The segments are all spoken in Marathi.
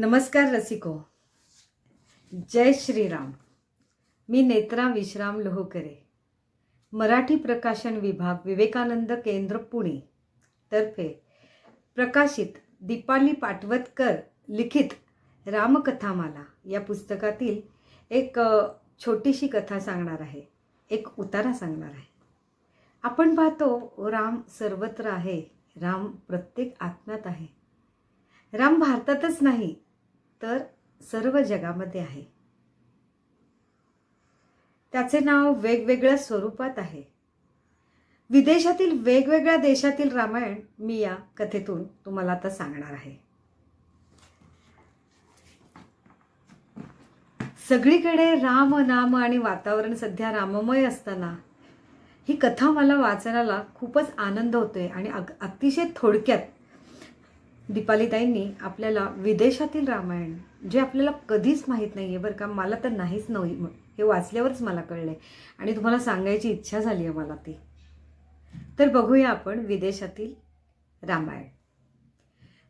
नमस्कार रसिको। जय श्रीराम। मी नेत्रा विश्राम लोहकरे। मराठी प्रकाशन विभाग विवेकानंद केंद्र पुणे तर्फे प्रकाशित दीपाली पाटवतकर लिखित रामकथामाला या पुस्तकातील एक छोटीशी कथा सांगणार आहे. एक उतारा सांगणार आहे. आपण पाहतो राम सर्वत्र आहे. राम प्रत्येक आत्म्यात आहे. राम भारतातच नाही तर सर्व जगामध्ये आहे. त्याचे नाव वेगवेगळ्या स्वरूपात आहे. विदेशातील वेगवेगळ्या देशातील रामायण मी या कथेतून तुम्हाला आता सांगणार आहे. सगळीकडे राम नाम आणि वातावरण सध्या राममय असताना ही कथा मला वाचनाला खूपच आनंद होतोय आणि अग अतिशय थोडक्यात दीपालीताईंनी आपल्याला विदेशातील रामायण जे आपल्याला कधीच माहीत नाही आहे बरं का मला तर नाहीच नव्हे हे वाचल्यावरच मला कळलं आणि तुम्हाला सांगायची इच्छा झाली आहे मला ती. तर बघूया आपण विदेशातील रामायण.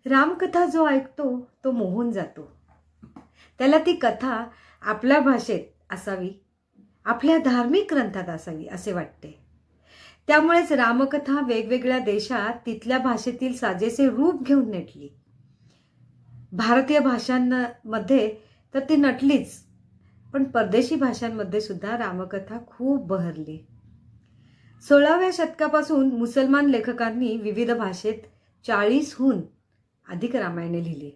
रामकथा जो ऐकतो तो मोहून जातो. त्याला ती कथा आपल्या भाषेत असावी आपल्या धार्मिक ग्रंथात असावी असे वाटते. त्यामुळेच रामकथा वेगवेगळ्या देशात तिथल्या भाषेतील साजेसे रूप घेऊन नटली. भारतीय भाषांमध्ये तर ती नटलीच पण परदेशी भाषांमध्ये सुद्धा रामकथा खूप बहरली. सोळाव्या शतकापासून मुसलमान लेखकांनी विविध भाषेत चाळीसहून अधिक रामायणे लिहिली.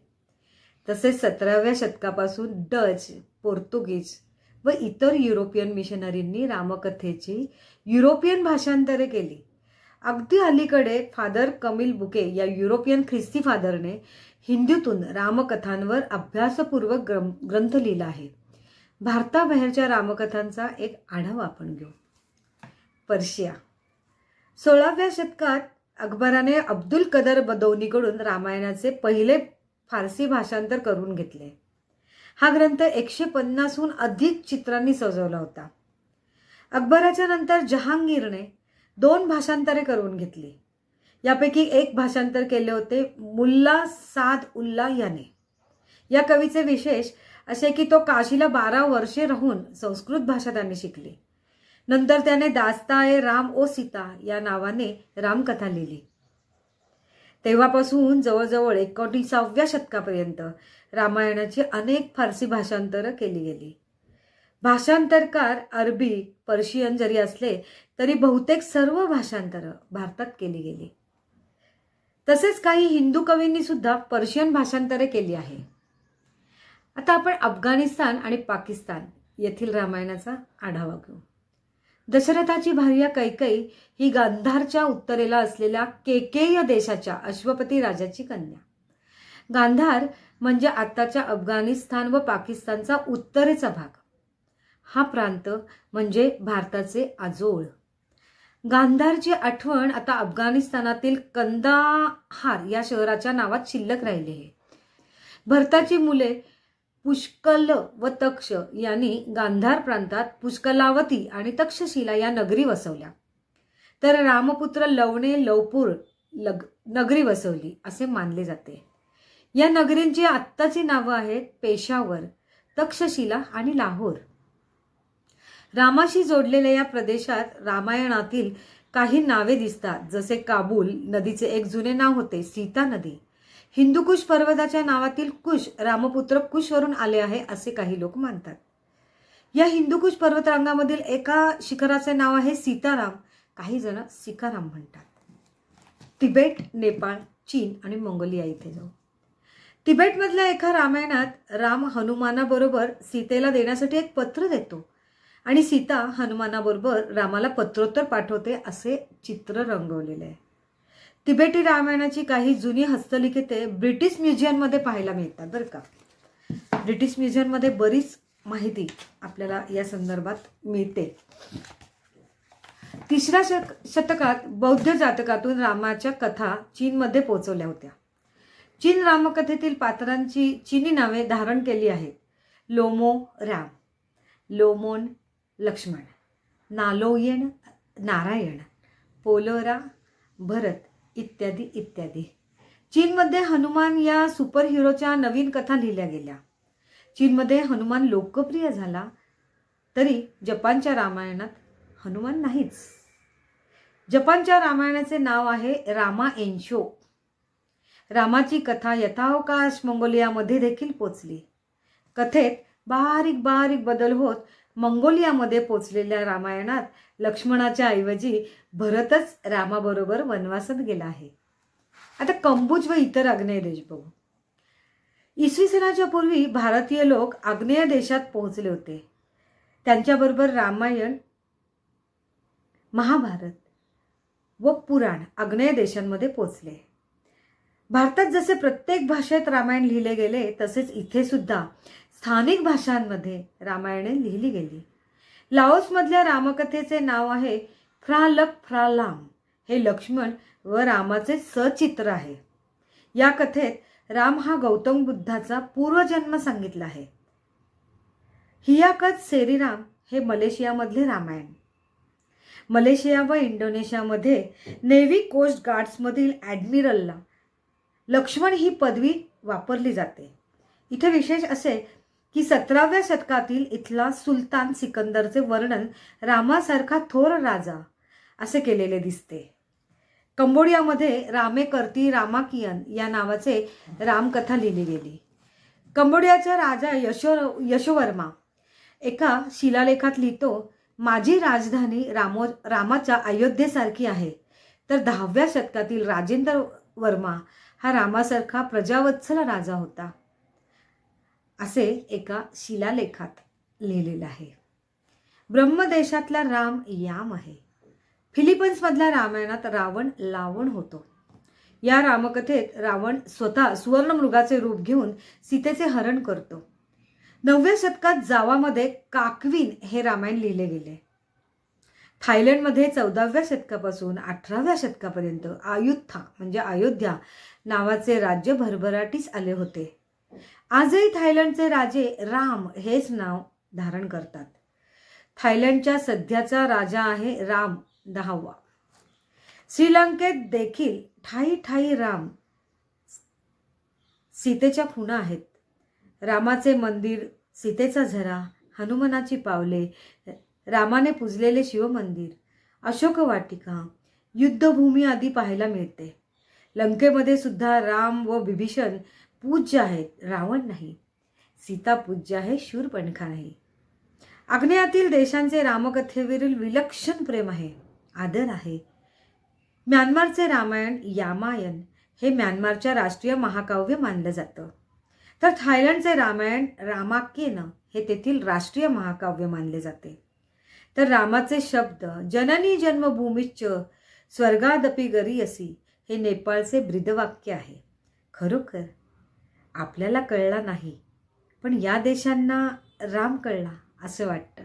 तसेच सतराव्या शतकापासून डच पोर्तुगीज व इतर युरोपियन मिशनरींनी रामकथेची युरोपियन भाषांतरे केली. अगदी अलीकडे फादर कमिल बुके या युरोपियन ख्रिस्ती फादरने हिंदीतून रामकथांवर अभ्यासपूर्वक ग्रं ग्रंथ लिहिला आहे. भारताबाहेरच्या रामकथांचा एक आढावा आपण घेऊ. पर्शिया. सोळाव्या शतकात अकबराने अब्दुल कदर बदौनीकडून रामायणाचे पहिले फारसी भाषांतर करून घेतले. हा ग्रंथ एकशे पन्नासहून अधिक चित्रांनी सजवला होता. अकबराच्या नंतर जहांगीरने दोन भाषांतरे करून घेतली. यापैकी एक भाषांतर केले होते मुल्ला साद उल्ला याने. या कवीचे विशेष असे की तो काशीला बारा वर्षे राहून संस्कृत भाषा त्याने शिकली. नंतर त्याने दास्ताए राम ओ सीता या नावाने रामकथा लिहिली. तेव्हापासून जवळजवळ एकोणीसाव्या शतकापर्यंत रामायणाची अनेक फारसी भाषांतरं केली गेली. भाषांतरकार अरबी पर्शियन जरी असले तरी बहुतेक सर्व भाषांतरं भारतात केली गेली. तसेच काही हिंदू कवींनी सुद्धा पर्शियन भाषांतरे केली आहे. आता आपण अफगाणिस्तान आणि पाकिस्तान येथील रामायणाचा आढावा घेऊ. दशरथाची भार्या कैकई ही गांधारच्या उत्तरेला असलेल्या केकेय देशाच्या अश्वपती राजाची कन्या. गांधार म्हणजे आताच्या अफगाणिस्तान व पाकिस्तानचा उत्तरेचा भाग. हा प्रांत म्हणजे भारताचे आजोळ. गांधारची आठवण आता अफगाणिस्तानातील कंदाहार या शहराच्या नावात शिल्लक राहिली आहे. भरताची मुले पुष्कल व तक्ष यांनी गांधार प्रांतात पुष्कलावती आणि तक्षशिला या नगरी वसवल्या. तर रामपुत्र लवणे लवपूर लग नगरी वसवली असे मानले जाते. या नगरींची आत्ताची नावं आहेत पेशावर तक्षशिला आणि लाहोर. रामाशी जोडलेल्या या प्रदेशात रामायणातील काही नावे दिसतात जसे काबूल नदीचे एक जुने नाव होते सीता नदी. हिंदुकुश पर्वताच्या नावातील कुश रामपुत्र कुशवरून आले आहे असे काही लोक मानतात. या हिंदुकुश पर्वतरांगामधील एका शिखराचे नाव आहे सीताराम काही जण सिकाराम म्हणतात. तिबेट नेपाळ चीन आणि मंगोलिया इथे जाऊ. तिबेटमधल्या एका रामायणात राम हनुमानाबरोबर सीतेला देण्यासाठी एक पत्र देतो. आणि सीता हनुमानाबरोबर रामाला पत्रोत्तर पाठवते असे चित्र रंगवलेले आहे. तिबेटी रामायणाची काही जुनी हस्तलिखिते ब्रिटिश म्युझियममध्ये पाहायला मिळतात बरं का. ब्रिटिश म्युझियममध्ये बरीच माहिती आपल्याला या संदर्भात मिळते. तिसऱ्या शक शतकात बौद्ध जातकातून रामाच्या कथा चीनमध्ये पोहोचवल्या होत्या. चीन रामकथेतील पात्रांची चीनी नावे धारण केली आहेत. लोमो राम लोमोन लक्ष्मण नालोयण नारायण पोलोरा भरत इत्यादी इत्यादी. चीनमध्ये हनुमान या सुपर हिरोच्या नवीन कथा लिहिल्या गेल्या. चीनमध्ये हनुमान लोकप्रिय झाला तरी जपानच्या रामायणात हनुमान नाहीच. जपानच्या रामायणाचे नाव आहे रामा एन्शो रामाची कथा यथावकाश मंगोलियामध्ये देखील पोचली. कथेत बारीक बारीक बदल होत मंगोलियामध्ये पोचलेल्या रामायणात लक्ष्मणाच्या ऐवजी भरतच रामाबरोबर वनवासात गेला आहे. आता कंबुज व इतर आग्नेय देश बघू. इसवी सनाच्या पूर्वी भारतीय लोक आग्नेय देशात पोहोचले होते. त्यांच्याबरोबर रामायण महाभारत व पुराण आग्नेय देशांमध्ये पोचले. भारतात जसे प्रत्येक भाषेत रामायण लिहिले गेले तसेच इथे सुद्धा स्थानिक भाषांमध्ये रामायणे लिहिली गेली. लाओसमधल्या रामकथेचे नाव आहे फ्रालक फ्रालाम. हे लक्ष्मण व रामाचे सचित्र आहे. या कथेत राम हा गौतम बुद्धाचा पूर्वजन्म सांगितला आहे. हियाकत सेरीराम हे मलेशियामधले रामायण. मलेशिया व इंडोनेशियामध्ये नेव्ही कोस्ट गार्ड्समधील ॲडमिरलला लक्ष्मण ही पदवी वापरली जाते. इथे विशेष असे की सतराव्या शतकातील इथला सुलतान सिकंदरचे वर्णन रामासारखा थोर राजा असे केलेले दिसते. कंबोडियामध्ये रामे करती रामाकियन या नावाचे रामकथा लिहिली गेली कंबोडियाचा राजा यशो यशोवर्मा एका शिलालेखात लिहितो माझी राजधानी रामो रामाच्या अयोध्येसारखी आहे. तर दहाव्या शतकातील राजेंद्र वर्मा हा रामासारखा प्रजावत्सल राजा होता. असे एका शिलालेखात लिहिलेलं आहे. ब्रह्मदेशातला राम याम आहे. फिलिपन्समधल्या रामायणात रावण लावण होतो. या रामकथेत रावण स्वतः सुवर्णमृगाचे रूप घेऊन सीतेचे हरण करतो. नवव्या शतकात जावामध्ये काकवीन हे रामायण लिहिले गेले. थायलंडमध्ये चौदाव्या शतकापासून अठराव्या शतकापर्यंत आयुथा म्हणजे अयोध्या नावाचे राज्य भरभराटीस आले होते. आजही थायलंडचे राजे राम हेच नाव धारण करतात. थायलंडच्या सध्याचा राजा आहे राम दहावा. श्रीलंकेत देखील ठाई ठाई राम सीतेच्या खुणा आहेत. रामाचे मंदिर सीतेचा झरा हनुमानाची पावले रामाने पूजलेले शिवमंदिर अशोक वाटिका युद्धभूमी आदी पाहायला मिळते. लंकेमध्ये सुद्धा राम व विभीषण पूज्य आहेत रावण नाही. सीता पूज्य आहे शूरपणखा नाही. आग्नेयातील देशांचे रामकथेवरील विलक्षण प्रेम आहे आदर आहे. म्यानमारचे रामायण यामायन हे म्यानमारच्या राष्ट्रीय महाकाव्य मानलं जातं. तर थायलंडचे रामायण रामाक्येन हे तेथील राष्ट्रीय महाकाव्य मानले जाते. तर रामाचे शब्द जननी जन्मभूमीच्च स्वर्गादपी गरीयसी हे नेपाळचे ब्रिदवाक्य आहे. खरोखर? आपल्याला कळला नाही पण या देशांना राम कळला असं वाटतं.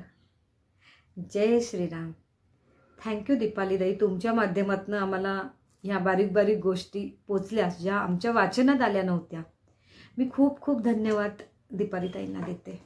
जय श्रीराम. थँक्यू दीपालीदाई. तुमच्या माध्यमातून आम्हाला ह्या बारीक बारीक गोष्टी पोचल्या ज्या आमच्या वाचनात आल्या नव्हत्या. मी खूप खूप धन्यवाद दीपालीताईंना देते.